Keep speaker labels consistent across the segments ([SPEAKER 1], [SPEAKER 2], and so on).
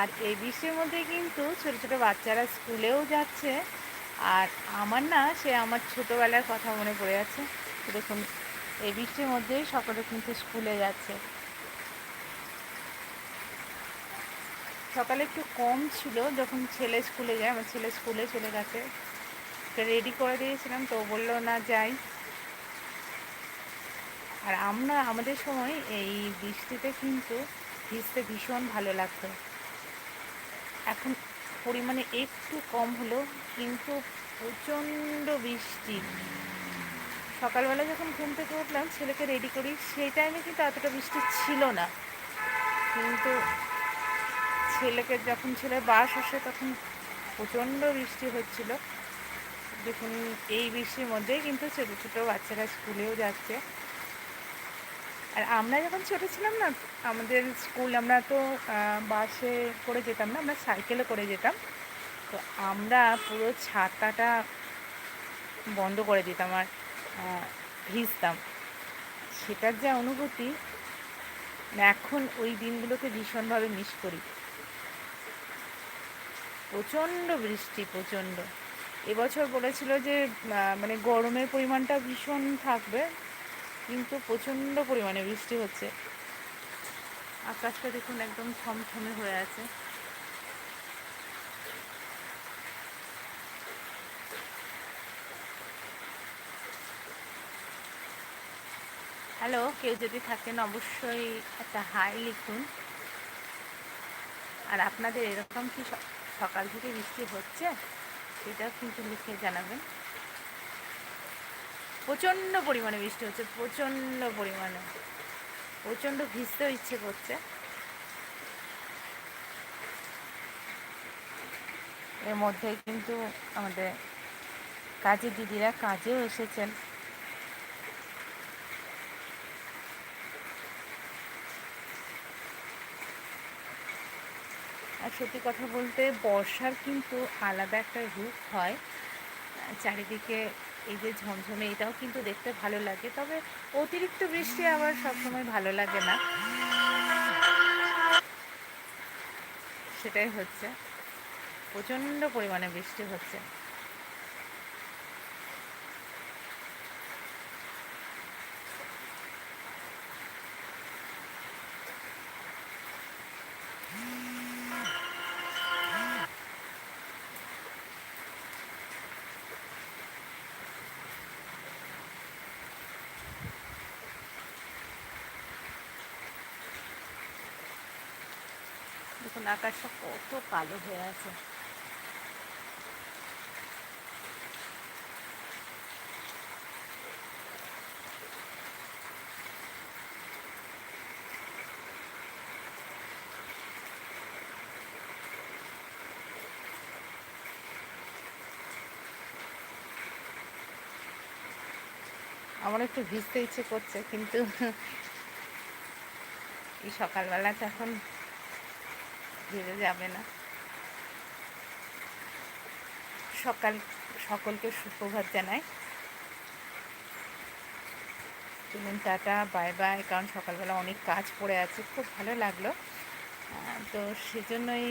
[SPEAKER 1] আর এই বৃষ্টির মধ্যে কিন্তু ছোটো ছোটো বাচ্চারা স্কুলেও যাচ্ছে। আর আমার না, সে আমার ছোটোবেলার কথা মনে পড়ে যাচ্ছে। দেখুন, এই বৃষ্টির মধ্যেই সকলে কিন্তু স্কুলে যাচ্ছে। সকালে একটু কম ছিল, যখন ছেলে স্কুলে যায়, আমার ছেলে স্কুলে চলে গেছে। রেডি করে দিয়েছিলাম, তো বলল, না, যাই। আর আমরা, আমাদের সময় এই বৃষ্টিতে কিন্তু ভিজতে ভীষণ ভালো লাগতো। এখন পরিমাণে একটু কম হলো কিন্তু প্রচণ্ড বৃষ্টি। সকালবেলা যখন ঘুম থেকে উঠলাম, ছেলেকে রেডি করি, সেই টাইমে কিন্তু এতটা বৃষ্টি ছিল না। কিন্তু ছেলেকে যখন ছেলে বাস আসে, তখন প্রচণ্ড বৃষ্টি হচ্ছিল। দেখুন, এই বৃষ্টির মধ্যেই কিন্তু ছোটো ছোটো বাচ্চারা স্কুলেও যাচ্ছে। আর আমরা যখন ছোটো ছিলাম না, আমাদের স্কুল আমরা তো বাসে করে যেতাম না, আমরা সাইকেলে করে যেতাম। তো আমরা পুরো ছাতাটা বন্ধ করে দিতাম আর ভিজতাম। সেটার যা অনুভূতি, এখন ওই দিনগুলোকে ভীষণভাবে মিস করি। প্রচণ্ড বৃষ্টি, প্রচণ্ড। এবছর বলেছিল যে মানে গরমের পরিমাণটা ভীষণ থাকবে। কিন্তু প্রচণ্ড পরিমাণে বৃষ্টি হচ্ছে। আকাশটা দেখুন একদম থমথমে হয়ে আছে। হ্যালো, কেউ যদি থাকেন অবশ্যই একটা হাই লিখুন। আর আপনাদের এরকম কি সকাল থেকে বৃষ্টি হচ্ছে? সেটাও কিন্তু লিখে জানাবেন। প্রচণ্ড পরিমাণে বৃষ্টি হচ্ছে, প্রচণ্ড পরিমাণে। প্রচণ্ড ভিজতেও ইচ্ছে করছে। এর মধ্যে কিন্তু আমাদের কাজের দিদিরা কাজেও এসেছেন। আর সত্যি কথা বলতে বর্ষার কিন্তু আলাদা একটা রূপ হয়। চারিদিকে এই যে ঝমঝমে এটাও কিন্তু দেখতে ভালো লাগে, তবে অতিরিক্ত বৃষ্টি আবার সবসময় ভালো লাগে না। সেটাই হচ্ছে। প্রচণ্ড পরিমাণে বৃষ্টি হচ্ছে। দেখুন আকাশটা কত কালো হয়ে আছে। আমার একটু ভিজতে ইচ্ছে করছে, কিন্তু এই সকালবেলা এখন ভেবে যাবে না। সকাল, সকলকে সুপ্রভাত জানাই। চলুন টাটা, বাই বাই, কারণ সকালবেলা অনেক কাজ পড়ে আছে, খুব ভালো লাগল। তো সেজন্যই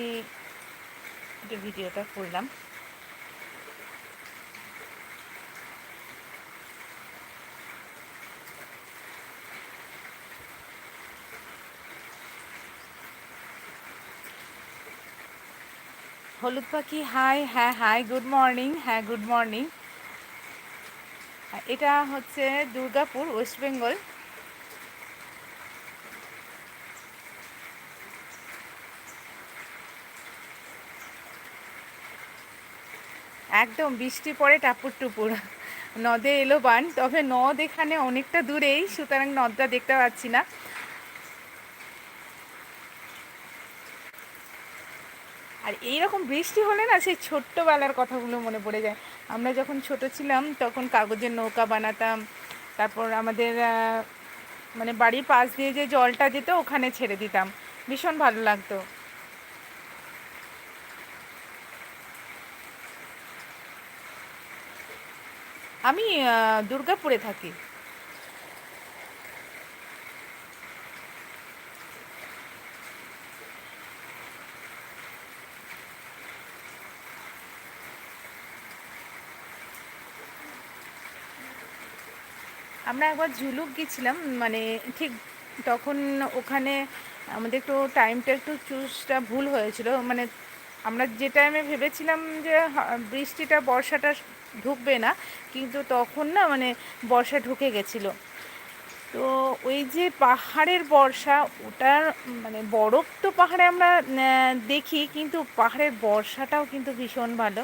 [SPEAKER 1] একটু ভিডিওটা করলাম। হলুদ পাখি, হাই হ্যাঁ হাই, গুড মর্নিং হ্যাঁ গুড মর্নিং। এটা হচ্ছে দুর্গাপুর, ওয়েস্ট বেঙ্গল। একদম বৃষ্টি পড়ে টাপুর টুপুর। নদে এলো বান, তবে নদ এখানে অনেকটা দূরেই, সুতরাং নদটা দেখতে পাচ্ছি না। আর এইরকম বৃষ্টি হলে না সেই ছোট্টবেলার কথাগুলো মনে পড়ে যায়। আমরা যখন ছোট ছিলাম, তখন কাগজের নৌকা বানাতাম, তারপর আমাদের মানে বাড়ির পাশ দিয়ে যে জলটা যেত, ওখানে ছেড়ে দিতাম। ভীষণ ভালো লাগতো। আমি দুর্গাপুরে থাকি। আমরা একবার ঝুলুক গেছিলাম মানে ঠিক তখন ওখানে আমাদের একটু টাইমটা একটু চুজটা ভুল হয়েছিল। মানে আমরা যে টাইমে ভেবেছিলাম যে বৃষ্টিটা, বর্ষাটা ঢুকবে না, কিন্তু তখন না মানে বর্ষা ঢুকে গেছিল। তো ওই যে পাহাড়ের বর্ষা, ওটার মানে বরফ তো পাহাড়ে আমরা দেখি, কিন্তু পাহাড়ের বর্ষাটাও কিন্তু ভীষণ ভালো।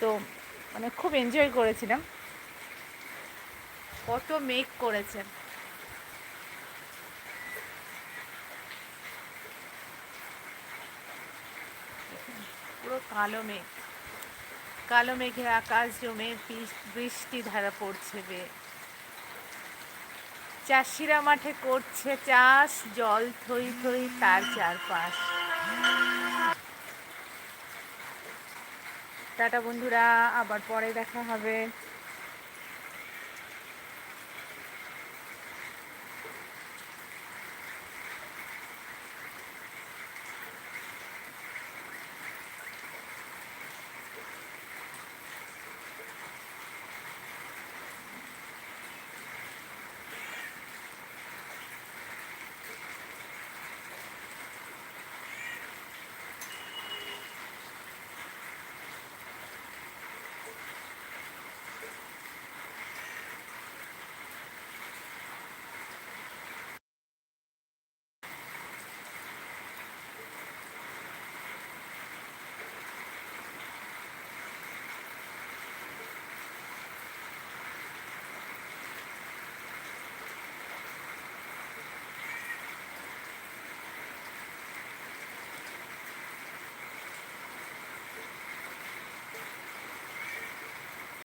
[SPEAKER 1] তো মানে খুব এনজয় করেছিলাম। কত মেঘ করেছে। পুরো কালো মেঘ। কালো মেঘে আকাশ জমে বৃষ্টি ধারা পড়ছে বে। চাষিরা মাঠে করছে চাষ, জল থই থই তার চারপাশ। টাটা বন্ধুরা, আবার পরে দেখা হবে।